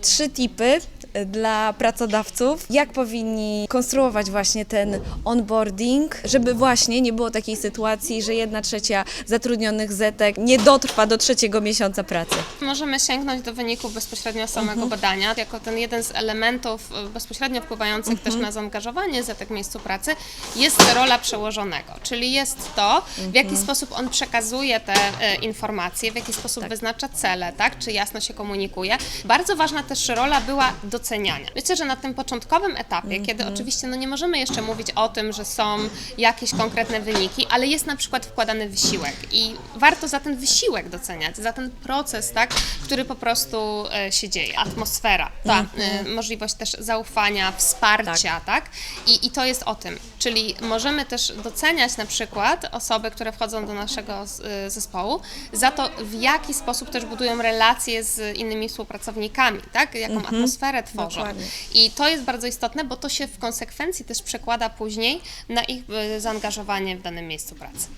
Trzy tipy dla pracodawców, jak powinni konstruować właśnie ten onboarding, żeby właśnie nie było takiej sytuacji, że jedna trzecia zatrudnionych zetek nie dotrwa do trzeciego miesiąca pracy. Możemy sięgnąć do wyników bezpośrednio samego badania, jako ten jeden z elementów e, bezpośrednio wpływających też na zaangażowanie zetek w miejscu pracy jest rola przełożonego, czyli jest to, w jaki sposób on przekazuje te e, informacje, w jaki sposób wyznacza cele, tak, czy jasno się komunikuje. Bardzo ważna też rola była doceniania. Myślę, że na tym początkowym etapie, kiedy oczywiście no nie możemy jeszcze mówić o tym, że są jakieś konkretne wyniki, ale jest na przykład wkładany wysiłek i warto za ten wysiłek doceniać, za ten proces, tak, który po prostu e, się dzieje. Atmosfera, ta e, możliwość też zaufania, wsparcia, tak? I, I to jest o tym. Czyli możemy też doceniać na przykład osoby, które wchodzą do naszego e, zespołu za to, w jaki sposób też budują relacje z innymi współpracownikami, tak? Jaką atmosferę tworzą. Dokładnie. I to jest bardzo istotne, bo to się w konsekwencji też przekłada później na ich e, zaangażowanie w danym miejscu pracy.